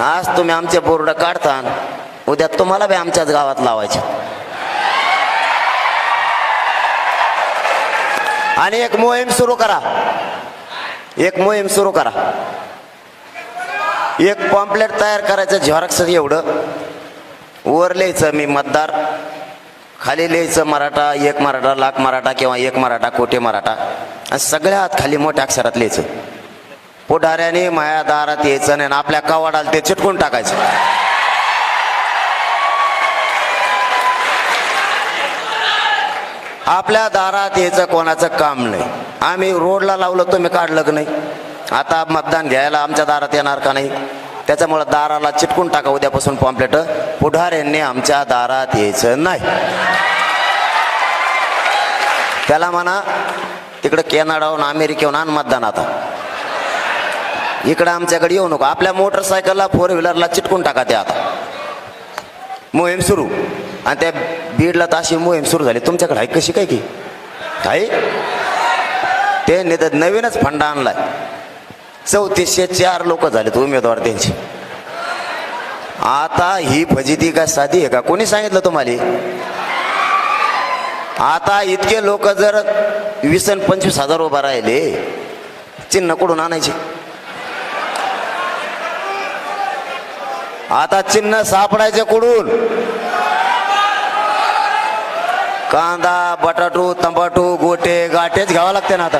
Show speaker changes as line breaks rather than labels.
आज तुम्ही आमचे बोर्ड काढता उद्या तुम्हाला बी आमच्याच गावात लावायचे. आणि एक मोहीम सुरू करा. एक मोहीम सुरू करा. एक पॉम्पलेट तयार करायचं झेरॉक्स एवढं. वर लिहायचं मी मतदार. खाली लिहायचं मराठा एक मराठा लाख मराठा किंवा एक मराठा कोटी मराठा. आणि सगळ्यात खाली मोठ्या अक्षरात लिहायचं. पुढाऱ्याने माया दारात यायचं नाही आणि आपल्या कवाडाला ते चिटकून टाकायचं. आपल्या दारात यायचं कोणाचं काम नाही. आम्ही रोडला लावलं तुम्ही काढलं की नाही? आता मतदान घ्यायला आमच्या दारात येणार का नाही? त्याच्यामुळं दाराला चिटकून टाका उद्यापासून पॉम्पलेट. पुढाऱ्यांनी आमच्या दारात यायचं नाही. त्याला म्हणा तिकडं कॅनडाहून अमेरिकेहून आण मतदान आता. इकडं आमच्याकडे येऊ नको. आपल्या मोटरसायकलला फोर व्हीलरला चिटकून टाका ते आता मोहीम सुरू. आणि त्या बीडला तर अशी मोहीम सुरू झाली. तुमच्याकडे आहे कशी काय की? काय ते तर नवीनच फंडा आणलाय. चौतीसशे चार लोक झालेत उमेदवार त्यांचे. आता ही फजिती काय साधी आहे का? कोणी सांगितलं तुम्हाला? आता इतके लोक जर वीस आणि पंचवीस हजार उभा राहिले चिन्ह कुठून आणायचे? आता चिन्ह सापडायचे कुठून? कांदा बटाटू तंबाटू गोटे गाठेच घ्यावं लागते ना आता.